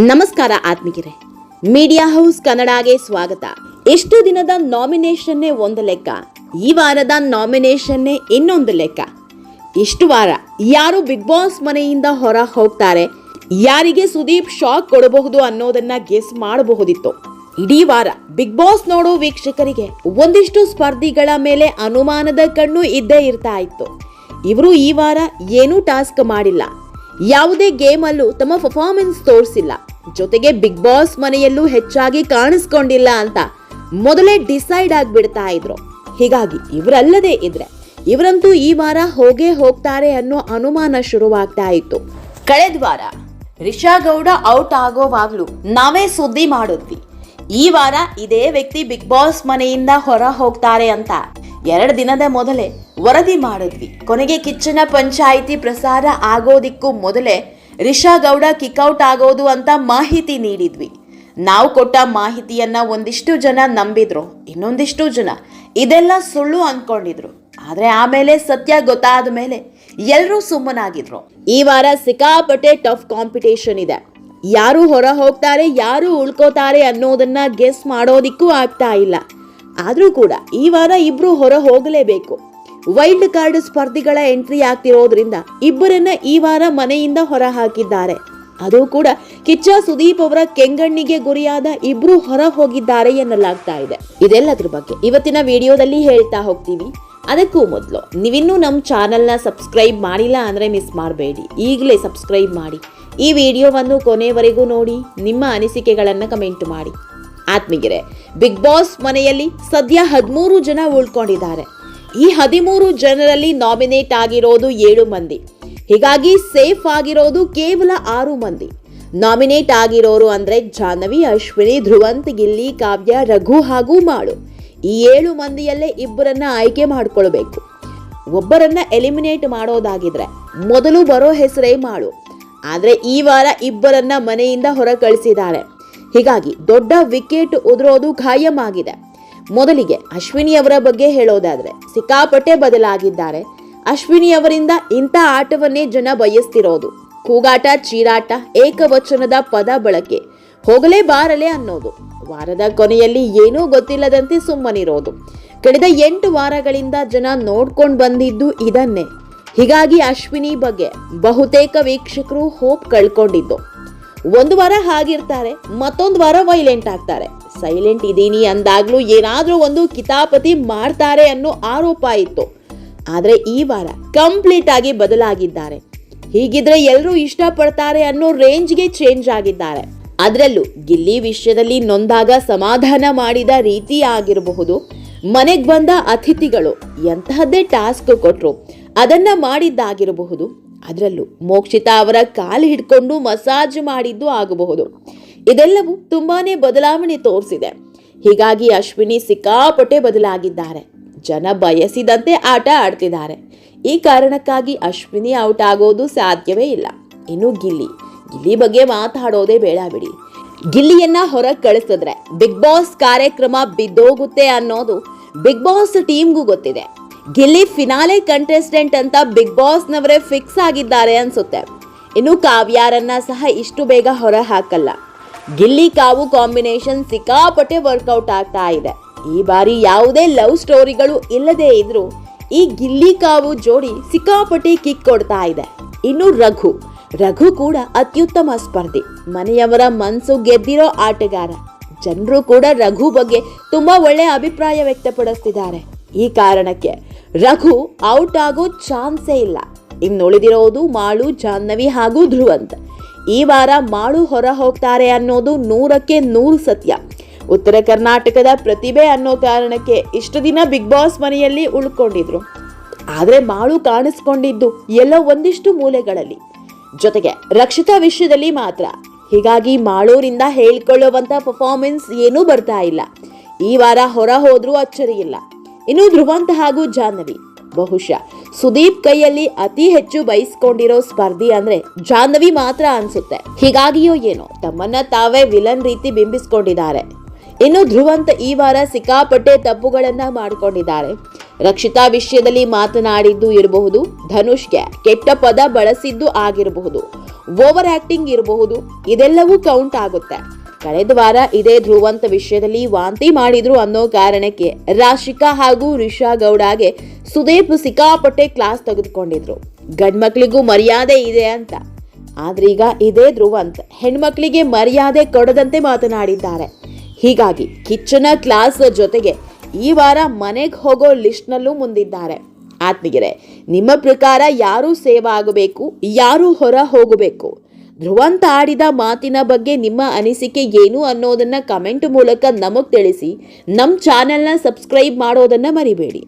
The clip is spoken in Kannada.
ನಮಸ್ಕಾರ ಆತ್ಮಿಕರೇ ಮೀಡಿಯಾ ಹೌಸ್ ಕನ್ನಡಗೆ ಸ್ವಾಗತ. ಎಷ್ಟು ದಿನದ ನಾಮಿನೇಷನ್ನೇ ಒಂದು ಲೆಕ್ಕ. ಈ ವಾರದ ನಾಮಿನೇಷನ್ನೇ ಇನ್ನೊಂದು ಲೆಕ್ಕ. ಇಷ್ಟು ವಾರ ಯಾರು ಬಿಗ್ ಬಾಸ್ ಮನೆಯಿಂದ ಹೊರ ಹೋಗ್ತಾರೆ, ಯಾರಿಗೆ ಸುದೀಪ್ ಶಾಕ್ ಕೊಡಬಹುದು ಅನ್ನೋದನ್ನ ಗೆಸ್ ಮಾಡಬಹುದಿತ್ತು. ಇಡೀ ವಾರ ಬಿಗ್ ಬಾಸ್ ನೋಡೋ ವೀಕ್ಷಕರಿಗೆ ಒಂದಿಷ್ಟು ಸ್ಪರ್ಧಿಗಳ ಮೇಲೆ ಅನುಮಾನದ ಕಣ್ಣು ಇದ್ದೇ ಇರ್ತಾ ಇತ್ತು. ಇವರು ಈ ವಾರ ಏನೂ ಟಾಸ್ಕ್ ಮಾಡಿಲ್ಲ. ಯಾವುದೇ ಗೇಮಲ್ಲೂ ತಮ್ಮ ಪರ್ಫಾರ್ಮೆನ್ಸ್ ತೋರಿಸಿಲ್ಲ. ಜೊತೆಗೆ ಬಿಗ್ ಬಾಸ್ ಮನೆಯಲ್ಲೂ ಹೆಚ್ಚಾಗಿ ಕಾಣಿಸ್ಕೊಂಡಿಲ್ಲ ಅಂತ ಮೊದಲೇ ಡಿಸೈಡ್ ಆಗಿಬಿಡ್ತಾ ಇದ್ರು. ಹೀಗಾಗಿ ಇವರಲ್ಲದೆ ಇದ್ರೆ, ಇವರಂತೂ ಈ ವಾರ ಹೋಗೇ ಹೋಗ್ತಾರೆ ಅನ್ನೋ ಅನುಮಾನ ಶುರುವಾಗ್ತಾ ಇತ್ತು. ಕಳೆದ ವಾರ ರಿಷಾ ಗೌಡ ಔಟ್ ಆಗೋವಾಗ್ಲೂ ನಾವೇ ಸುದ್ದಿ ಮಾಡಿದ್ವಿ. ಈ ವಾರ ಇದೇ ವ್ಯಕ್ತಿ ಬಿಗ್ ಬಾಸ್ ಮನೆಯಿಂದ ಹೊರ ಹೋಗ್ತಾರೆ ಅಂತ ಎರಡು ದಿನದ ಮೊದಲೇ ವರದಿ ಮಾಡಿದ್ವಿ. ಕೊನೆಗೆ ಕಿಚ್ಚನ ಪಂಚಾಯಿತಿ ಪ್ರಸಾರ ಆಗೋದಿಕ್ಕೂ ಮೊದಲೇ ರಿಷಾ ಗೌಡ ಕಿಕ್ಔಟ್ ಆಗೋದು ಅಂತ ಮಾಹಿತಿ ನೀಡಿದ್ವಿ. ನಾವು ಕೊಟ್ಟ ಮಾಹಿತಿಯನ್ನ ಒಂದಿಷ್ಟು ಜನ ನಂಬಿದ್ರು, ಇನ್ನೊಂದಿಷ್ಟು ಜನ ಇದೆಲ್ಲ ಸುಳ್ಳು ಅನ್ಕೊಂಡಿದ್ರು. ಆದ್ರೆ ಆಮೇಲೆ ಸತ್ಯ ಗೊತ್ತಾದ ಮೇಲೆ ಎಲ್ಲರೂ ಸುಮ್ಮನಾಗಿದ್ರು. ಈ ವಾರ ಸಿಕ್ಕಾಪಟ್ಟೆ ಟಫ್ ಕಾಂಪಿಟೇಷನ್ ಇದೆ. ಯಾರು ಹೊರ ಹೋಗ್ತಾರೆ, ಯಾರು ಉಳ್ಕೋತಾರೆ ಅನ್ನೋದನ್ನ ಗೆಸ್ ಮಾಡೋದಿಕ್ಕೂ ಆಗ್ತಾ ಇಲ್ಲ. ಆದರೂ ಕೂಡ ಈ ವಾರ ಇಬ್ರು ಹೊರ ಹೋಗಲೇಬೇಕು. ವೈಲ್ಡ್ ಕಾರ್ಡ್ ಸ್ಪರ್ಧಿಗಳ ಎಂಟ್ರಿ ಆಗ್ತಿರೋದ್ರಿಂದ ಇಬ್ಬರನ್ನ ಈ ವಾರ ಮನೆಯಿಂದ ಹೊರ ಹಾಕಿದ್ದಾರೆ ಅದು ಕೂಡ ಕಿಚ್ಚ ಸುದೀಪ್ ಅವರ ಕೆಂಗಣ್ಣಿಗೆ ಗುರಿಯಾದ ಇಬ್ರು ಹೊರ ಹೋಗಿದ್ದಾರೆ ಎನ್ನಲಾಗ್ತಾ ಇದೆ. ಇದೆಲ್ಲದ್ರ ಬಗ್ಗೆ ಇವತ್ತಿನ ವಿಡಿಯೋದಲ್ಲಿ ಹೇಳ್ತಾ ಹೋಗ್ತೀವಿ. ಅದಕ್ಕೂ ಮೊದಲು ನೀವಿನ್ನೂ ನಮ್ಮ ಚಾನಲ್ನ ಸಬ್ಸ್ಕ್ರೈಬ್ ಮಾಡಿಲ್ಲ ಅಂದರೆ ಮಿಸ್ ಮಾಡಬೇಡಿ. ಈಗಲೇ ಸಬ್ಸ್ಕ್ರೈಬ್ ಮಾಡಿ. ಈ ವಿಡಿಯೋವನ್ನು ಕೊನೆವರೆಗೂ ನೋಡಿ, ನಿಮ್ಮ ಅನಿಸಿಕೆಗಳನ್ನು ಕಮೆಂಟ್ ಮಾಡಿ. ಆತ್ಮೀಗೆರೆ ಬಿಗ್ ಬಾಸ್ ಮನೆಯಲ್ಲಿ ಸದ್ಯ ಹದಿಮೂರು ಜನ ಉಳ್ಕೊಂಡಿದ್ದಾರೆ. ಈ ಹದಿಮೂರು ಜನರಲ್ಲಿ ನಾಮಿನೇಟ್ ಆಗಿರೋದು ಏಳು ಮಂದಿ. ಹೀಗಾಗಿ ಸೇಫ್ ಆಗಿರೋದು ಕೇವಲ ಆರು ಮಂದಿ. ನಾಮಿನೇಟ್ ಆಗಿರೋರು ಅಂದ್ರೆ ಜಾಹ್ನವಿ, ಅಶ್ವಿನಿ, ಧ್ರುವಂತ್, ಗಿಲ್ಲಿ, ಕಾವ್ಯ, ರಘು ಹಾಗೂ ಮಾಳು. ಈ ಏಳು ಮಂದಿಯಲ್ಲೇ ಇಬ್ಬರನ್ನ ಆಯ್ಕೆ ಮಾಡಿಕೊಳ್ಬೇಕು. ಒಬ್ಬರನ್ನ ಎಲಿಮಿನೇಟ್ ಮಾಡೋದಾಗಿದ್ರೆ ಮೊದಲು ಬರೋ ಹೆಸರೇ ಮಾಡು ಆದರೆ ಈ ವಾರ ಇಬ್ಬರನ್ನ ಮನೆಯಿಂದ ಹೊರ ಕಳಿಸಿದ್ದಾರೆ ಹೀಗಾಗಿ ದೊಡ್ಡ ವಿಕೆಟ್ ಉದುರೋದು ಖಾಯಂ ಆಗಿದೆ. ಮೊದಲಿಗೆ ಅಶ್ವಿನಿ ಅವರ ಬಗ್ಗೆ ಹೇಳೋದಾದ್ರೆ ಸಿಕ್ಕಾಪಟ್ಟೆ ಬದಲಾಗಿದ್ದಾರೆ. ಅಶ್ವಿನಿ ಅವರಿಂದ ಇಂಥ ಆಟವನ್ನೇ ಜನ ಬಯಸ್ತಿರೋದು. ಕೂಗಾಟ, ಚೀರಾಟ, ಏಕವಚನದ ಪದ ಬಳಕೆ, ಹೋಗಲೇ ಬಾರಲೆ ಅನ್ನೋದು. ವಾರದ ಕೊನೆಯಲ್ಲಿ ಏನೂ ಗೊತ್ತಿಲ್ಲದಂತೆ ಸುಮ್ಮನಿರೋದು. ಕಳೆದ ಎಂಟು ವಾರಗಳಿಂದ ಜನ ನೋಡ್ಕೊಂಡು ಬಂದಿದ್ದು ಇದನ್ನೇ. ಹೀಗಾಗಿ ಅಶ್ವಿನಿ ಬಗ್ಗೆ ಬಹುತೇಕ ವೀಕ್ಷಕರು ಹೋಪ್ ಕಳ್ಕೊಂಡಿದ್ದು. ಒಂದು ವಾರ ಹಾಗಿರ್ತಾರೆ, ಮತ್ತೊಂದು ವಾರ ವೈಲೆಂಟ್ ಆಗ್ತಾರೆ. ಸೈಲೆಂಟ್ ಇದ್ದೀನಿ ಅಂದಾಗ್ಲೂ ಏನಾದ್ರೂ ಒಂದು ಕಿತಾಪತಿ ಮಾಡ್ತಾರೆ ಅನ್ನೋ ಆರೋಪ ಇತ್ತು. ಆದ್ರೆ ಈ ವಾರ ಕಂಪ್ಲೀಟ್ ಆಗಿ ಬದಲಾಗಿದ್ದಾರೆ. ಹೀಗಿದ್ರೆ ಎಲ್ಲರೂ ಇಷ್ಟಪಡ್ತಾರೆ ಅನ್ನೋ ರೇಂಜ್ಗೆ ಚೇಂಜ್ ಆಗಿದ್ದಾರೆ. ಅದರಲ್ಲೂ ಗಿಲ್ಲಿ ವಿಷಯದಲ್ಲಿ ನೊಂದಾಗ ಸಮಾಧಾನ ಮಾಡಿದ ರೀತಿ ಆಗಿರಬಹುದು. ಮನೆಗೆ ಬಂದ ಅತಿಥಿಗಳು ಎಂತಹದ್ದೇ ಟಾಸ್ಕ್ ಕೊಟ್ಟರು ಅದನ್ನ ಮಾಡಿದ್ದಾಗಿರಬಹುದು. ಅದರಲ್ಲೂ ಮೋಕ್ಷಿತಾ ಅವರ ಕಾಲು ಹಿಡ್ಕೊಂಡು ಮಸಾಜ್ ಮಾಡಿದ್ದು ಆಗಬಹುದು. ಇದೆಲ್ಲವೂ ತುಂಬಾನೇ ಬದಲಾವಣೆ ತೋರಿಸಿದೆ. ಹೀಗಾಗಿ ಅಶ್ವಿನಿ ಸಿಕ್ಕಾಪಟ್ಟೆ ಬದಲಾಗಿದ್ದಾರೆ. ಜನ ಬಯಸಿದಂತೆ ಆಟ ಆಡ್ತಿದ್ದಾರೆ. ಈ ಕಾರಣಕ್ಕಾಗಿ ಅಶ್ವಿನಿ ಔಟ್ ಆಗೋದು ಸಾಧ್ಯವೇ ಇಲ್ಲ. ಇನ್ನು ಗಿಲ್ಲಿ ಗಿಲ್ಲಿ ಬಗ್ಗೆ ಮಾತಾಡೋದೇ ಬೇಡ ಬಿಡಿ. ಗಿಲ್ಲಿಯನ್ನ ಹೊರಗೆ ಕಳಿಸಿದ್ರೆ ಬಿಗ್ ಬಾಸ್ ಕಾರ್ಯಕ್ರಮ ಬಿದ್ದೋಗುತ್ತೆ ಅನ್ನೋದು ಬಿಗ್ ಬಾಸ್ ಟೀಮ್ಗೂ ಗೊತ್ತಿದೆ. ಗಿಲ್ಲಿ ಫಿನಾಲೆ ಕಂಟೆಸ್ಟೆಂಟ್ ಅಂತ ಬಿಗ್ ಬಾಸ್ನವರೇ ಫಿಕ್ಸ್ ಆಗಿದ್ದಾರೆ ಅನ್ಸುತ್ತೆ. ಇನ್ನು ಕಾವ್ಯಾರನ್ನ ಸಹ ಇಷ್ಟು ಬೇಗ ಹೊರ ಹಾಕಲ್ಲ ಗಿಲ್ಲಿ ಕಾವು ಕಾಂಬಿನೇಷನ್ ಸಿಕ್ಕಾಪಟ್ಟೆ ವರ್ಕೌಟ್ ಆಗ್ತಾ ಇದೆ. ಈ ಬಾರಿ ಯಾವುದೇ ಲವ್ ಸ್ಟೋರಿಗಳು ಇಲ್ಲದೇ ಇದ್ರೂ ಈ ಗಿಲ್ಲಿ ಕಾವು ಜೋಡಿ ಸಿಕ್ಕಾಪಟ್ಟೆ ಕಿಕ್ ಕೊಡ್ತಾ ಇದೆ. ಇನ್ನು ರಘು. ರಘು ಕೂಡ ಅತ್ಯುತ್ತಮ ಸ್ಪರ್ಧಿ. ಮನೆಯವರ ಮನಸ್ಸು ಗೆದ್ದಿರೋ ಆಟಗಾರ. ಜನರು ಕೂಡ ರಘು ಬಗ್ಗೆ ತುಂಬಾ ಒಳ್ಳೆಯ ಅಭಿಪ್ರಾಯ ವ್ಯಕ್ತಪಡಿಸ್ತಿದ್ದಾರೆ. ಈ ಕಾರಣಕ್ಕೆ ರಘು ಔಟ್ ಆಗೋ ಚಾನ್ಸೇ ಇಲ್ಲ. ಇನ್ನುಳಿದಿರೋದು ಮಾಳು, ಜಾಹ್ನವಿ ಹಾಗೂ ಧ್ರುವಂತ್. ಈ ವಾರ ಮಾಳು ಹೊರ ಹೋಗ್ತಾರೆ ಅನ್ನೋದು ನೂರಕ್ಕೆ ನೂರು ಸತ್ಯ. ಉತ್ತರ ಕರ್ನಾಟಕದ ಪ್ರತಿಭೆ ಅನ್ನೋ ಕಾರಣಕ್ಕೆ ಇಷ್ಟು ದಿನ ಬಿಗ್ ಬಾಸ್ ಮನೆಯಲ್ಲಿ ಉಳ್ಕೊಂಡಿದ್ರು. ಆದ್ರೆ ಮಾಳು ಕಾಣಿಸ್ಕೊಂಡಿದ್ದು ಎಲ್ಲೋ ಒಂದಿಷ್ಟು ಮೂಲೆಗಳಲ್ಲಿ. ಜೊತೆಗೆ ರಕ್ಷಿತಾ ವಿಷಯದಲ್ಲಿ ಮಾತ್ರ. ಹೀಗಾಗಿ ಮಾಳೂರಿಂದ ಹೇಳ್ಕೊಳ್ಳುವಂತ ಪರ್ಫಾರ್ಮೆನ್ಸ್ ಏನೂ ಬರ್ತಾ ಇಲ್ಲ. ಈ ವಾರ ಹೊರ ಹೋದ್ರೂ ಅಚ್ಚರಿಯಿಲ್ಲ ಇನ್ನು ಧ್ರುವಂತ ಹಾಗೂ ಜಾಹ್ನವಿ, ಬಹುಶಃ ಸುದೀಪ್ ಕೈಯಲ್ಲಿ ಅತಿ ಹೆಚ್ಚು ಬಯಸ್ಕೊಂಡಿರೋ ಸ್ಪರ್ಧಿ ಅಂದ್ರೆ ಜಾಹ್ನವಿ ಮಾತ್ರ ಅನ್ಸುತ್ತೆ. ಹೀಗಾಗಿಯೋ ಏನೋ, ತಮ್ಮನ್ನ ತಾವೇ ವಿಲನ್ ರೀತಿ ಬಿಂಬಿಸ್ಕೊಂಡಿದ್ದಾರೆ. ಇನ್ನು ಧ್ರುವಂತ ಈ ವಾರ ಸಿಕ್ಕಾಪಟ್ಟೆ ತಪ್ಪುಗಳನ್ನ ಮಾಡ್ಕೊಂಡಿದ್ದಾರೆ. ರಕ್ಷಿತಾ ವಿಷಯದಲ್ಲಿ ಮಾತನಾಡಿದ್ದು ಇರಬಹುದು, ಧನುಷ್ಗೆ ಕೆಟ್ಟ ಪದ ಬಳಸಿದ್ದು ಆಗಿರಬಹುದು, ಓವರ್ ಆಕ್ಟಿಂಗ್ ಇರಬಹುದು, ಇದೆಲ್ಲವೂ ಕೌಂಟ್ ಆಗುತ್ತೆ. ಕಳೆದ ವಾರ ಇದೇ ಧ್ರುವಂತ ವಿಷಯದಲ್ಲಿ ವಾಂತಿ ಮಾಡಿದ್ರು ಅನ್ನೋ ಕಾರಣಕ್ಕೆ ರಾಶಿಕಾ ಹಾಗೂ ರಿಷಾ ಗೌಡಗೆ ಸುದೀಪ್ ಸಿಕ್ಕಾಪಟ್ಟೆ ಕ್ಲಾಸ್ ತೆಗೆದುಕೊಂಡಿದ್ರು. ಗಂಡ್ಮಕ್ಳಿಗೂ ಮರ್ಯಾದೆ ಇದೆ ಅಂತ. ಆದ್ರೀಗ ಇದೇ ಧ್ರುವಂತ್ ಹೆಣ್ಮಕ್ಳಿಗೆ ಮರ್ಯಾದೆ ಕೊಡದಂತೆ ಮಾತನಾಡಿದ್ದಾರೆ. ಹೀಗಾಗಿ ಕಿಚ್ಚನ ಕ್ಲಾಸ್ ಜೊತೆಗೆ ಈ ವಾರ ಮನೆಗೆ ಹೋಗೋ ಲಿಸ್ಟ್ನಲ್ಲೂ ಮುಂದಿದ್ದಾರೆ. ಆತ್ಮೀಯರೇ, ನಿಮ್ಮ ಪ್ರಕಾರ ಯಾರು ಸೇವಾ ಆಗಬೇಕು? ಯಾರು ಹೊರ ಹೋಗಬೇಕು? ಧ್ರುವಂತ ಆಡಿದ ಮಾತಿನ ಬಗ್ಗೆ ನಿಮ್ಮ ಅನಿಸಿಕೆ ಏನು ಅನ್ನೋದನ್ನು ಕಮೆಂಟ್ ಮೂಲಕ ನಮಗೆ ತಿಳಿಸಿ. ನಮ್ಮ ಚಾನೆಲ್ನ ಸಬ್ಸ್ಕ್ರೈಬ್ ಮಾಡೋದನ್ನು ಮರಿಬೇಡಿ.